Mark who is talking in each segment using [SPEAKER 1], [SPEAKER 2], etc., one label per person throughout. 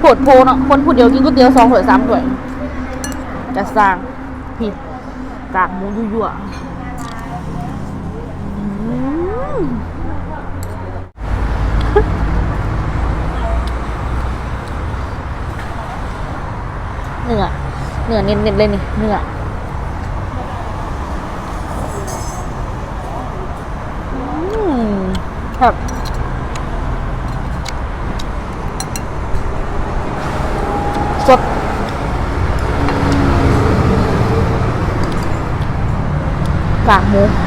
[SPEAKER 1] โผดโพเนาะคนผู้เดียวกินก๋วยเตี๋ยวสองถ้วยสามถ้วยจะสร้างพี่กากหมูยั่วๆอืมเนื้อเนื้อเน้นๆเลยนี่เนื้อครับ สดก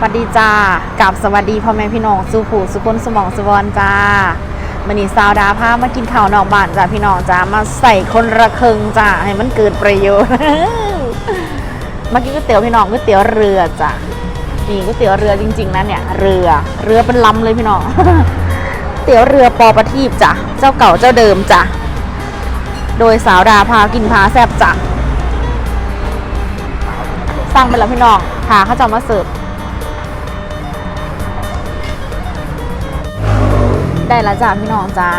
[SPEAKER 1] สวัสดีจ้ากับสวัสดีพ่อแม่พี่น้องสุผูสุคนสมองสวอนจ้ามันนี่ซาวดาพามากินข้าวนอกบ้านจ้าพี่น้องจ้ามาใส่คนระเคิงจ้าให้มันเกิดประโยชน์มากินก๋วยเตี๋ยวพี่น้องก๋วยเตี๋ยวเรือจ้ะนี่ก๋วยเตี๋ยวเรือจริง ๆนะเนี่ยเรือเรือเป็นลำเลยพี่น้องเตี๋ยวเรือปอประทีปจ้ะเจ้าเก่าเจ้าเดิมจ้ะโดยสาวดาพากินพาแซบจ้ะสั่งไปแล้วพี่น้องพาเขาจะเอมาเสิร์ฟ ได้แล้วจ้าพี่น้องจ้า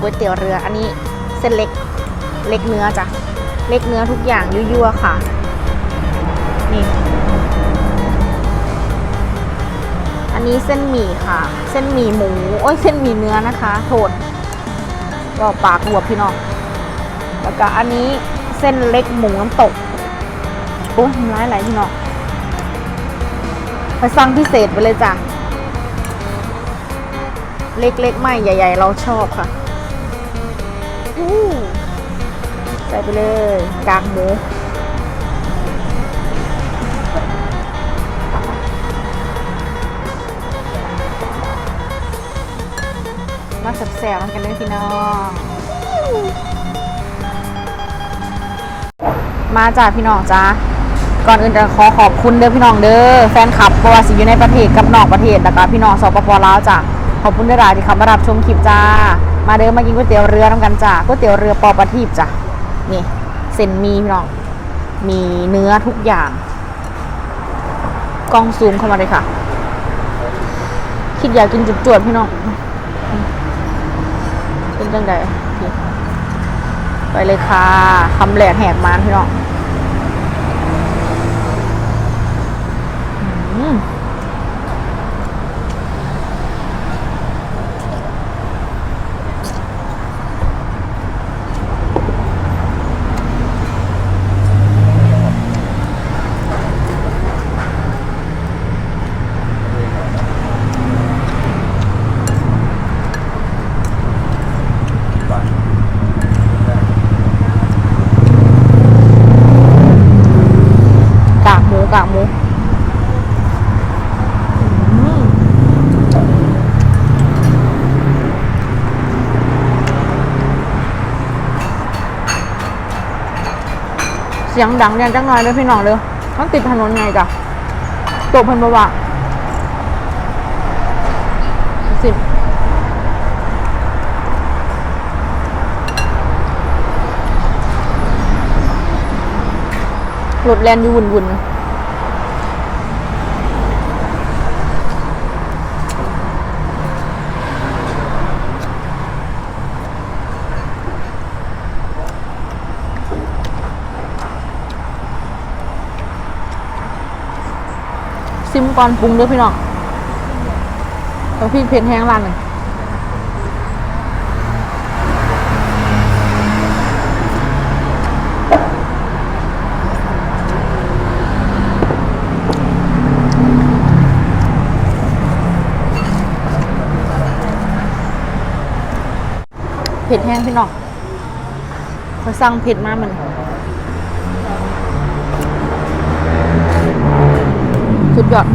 [SPEAKER 1] ก๋วยเตี๋ยวเรือ อันนี้เส้นเล็กเล็กเนื้อจ้ะเล็กเนื้อทุกอย่างยั่วๆค่ะ นี่ อันนี้เส้นหมี่ค่ะ เส้นหมี่หมู โอ้ยเส้นหมี่เนื้อนะคะ โทษก็ปากหัวพี่น้องแล้วก็อันนี้เส้นเล็กหมูน้ำตกโอ้ยทำร้ายหลายพี่น้องไปสั่งพิเศษไปเลยจ้ะ เล็กๆ ไม่ใหญ่ ๆ เราชอบค่ะอู้ใส่ไปเลยกากหมูมาแสบๆมันกันเลยพี่น้อง มาจากพี่น้องจ้าก่อนอื่นจะขอขอบคุณเด้อพี่น้องเด้อแฟนคลับเพราะว่าสิอยู่ในประเทศกับนอกประเทศแล้วก็พี่น้องสปปลาวจ้ะ ขอบคุณด้วยหลายที่เขามารับชมคลิปจ้า มาเด้อมากินก๋วยเตี๋ยวเรือน้ำกันจ้าก๋วยเตี๋ยวเรือปอประทีปจ้ะนี่เส้นมีพี่น้อง มีเนื้อทุกอย่างกล้องซูมเข้ามาเลยค่ะ คิดอยากกินจุดจวดๆพี่น้องเป็นจังใดไปเลยค่ะคำแหลกแหกมานพี่น้อง อืมกากหมูกากหมูอืมเสียงดังเนี่ยจังหน่อยเลยพี่น้องเลยมันติดถนนไงกะตกเพันบวะสิบรถแลนอยู่วุ่นวุ่ ก่อนปรุงด้วยพี่น้องแล้วพี่เพนแห้งรันหนึ่งเผ็ดแห้งพี่น้องเขาสั่งเผ็ดมากมัน สุดยอด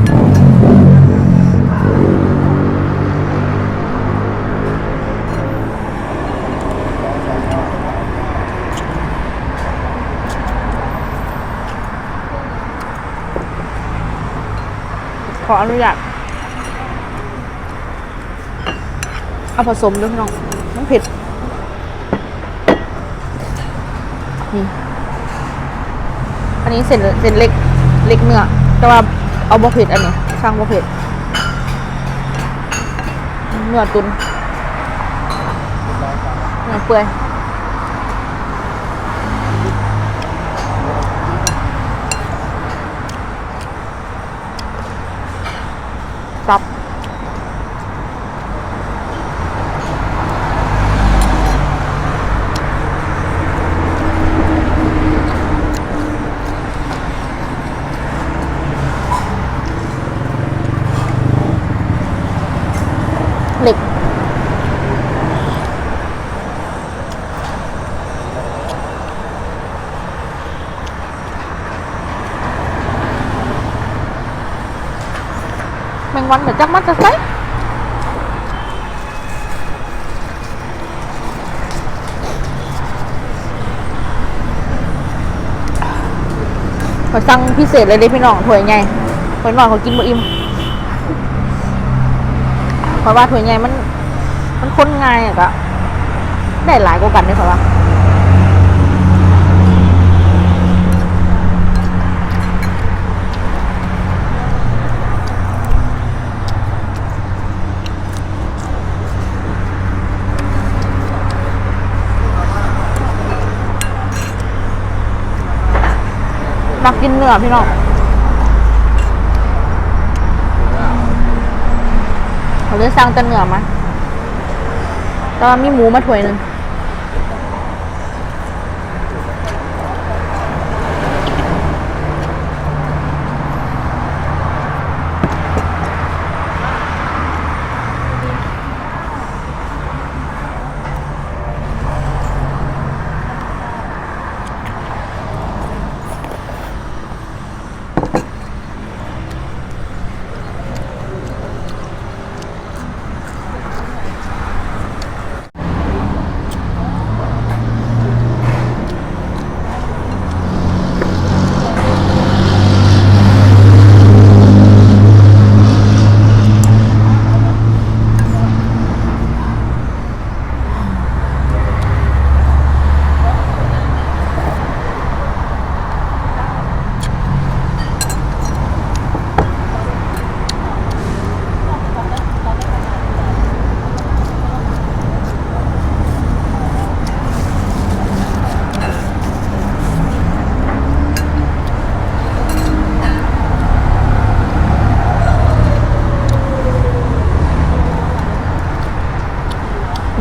[SPEAKER 1] ขออนุญาตเอาผสมด้วยน้องน้ำเผ็ด นี่ อันนี้เส้นเส้นเล็ก เล็กเนื้อ แต่ว่า เอาบะเผ็ดอันนี้ช่างบะเผ็ดเนื้อตุนเนื้อเปื่อย แมงวันเหมือนจักมัดจะใส่ขอสั่งพิเศษเลยเด้พี่น้องถวยใหญ่ถวยน้อยเขากินบ่อิ่มเพราะว่าถวยใหญ่มัน มันค้นง่ายอะก็ได้หลายกว่ากันด้วยเพราะว่า มักกินเนื้อพี่น้องเขาเลยสั่งแต่เนื้อมาแต่ว่ามีหมูมาถ้วยหนึ่ง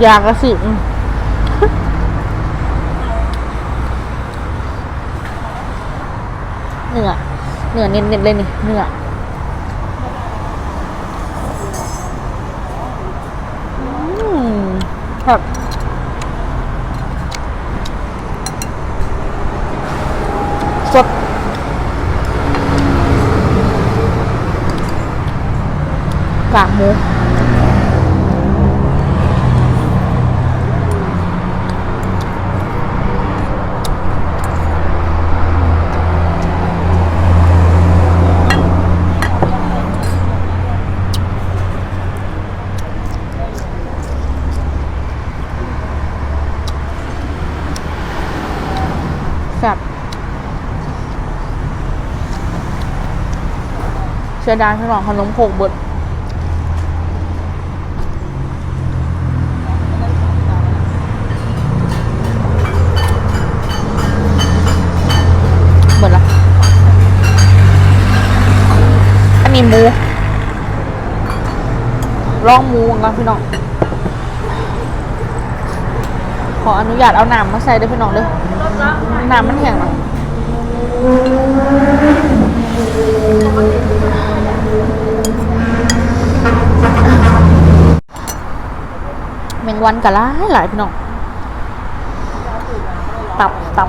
[SPEAKER 1] ยากระสิอืมเนื้อเนื้อเน้นๆเลยนี่เนื้ออืมครับสดกากหมูแซ่บ เชียดายพี่น้องขนมโขกเบิดเบิดละอันนี้หมูลองหมูกันพี่น้องขออนุญาตเอาน้ำมาใส่ด้วยพี่น้องเด้อน้ำมันแห้งหรอ วันก็หลายหลายพี่น้องตับตับ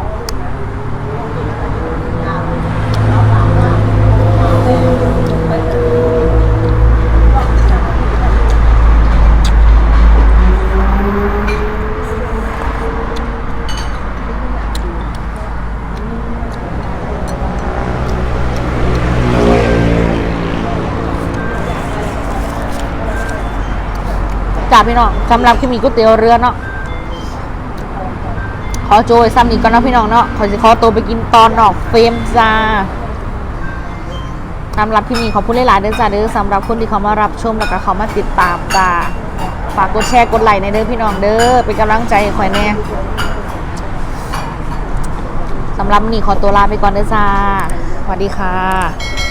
[SPEAKER 1] จ้าพี่น้องสำหรับที่มีก๋วยเตี๋ยวเรือเนาะขอโจยซ้ำนี้ก่อนนะพี่น้องเนาะขอจะขอตัวไปกินตอนนอกเฟรมจ้าสำหรับที่นี่ขอบคุณหลายๆเด้อจ้าเด้อสำหรับคนที่เขามารับชมแล้วก็เขามาติดตามจ้าฝากกดแชร์กดไลค์ในเด้อพี่น้องเด้อเป็นกำลังใจคอยแน่สำหรับนนี้ขอตัวลาไปก่อนเด้อจ้าสวัสดีค่ะ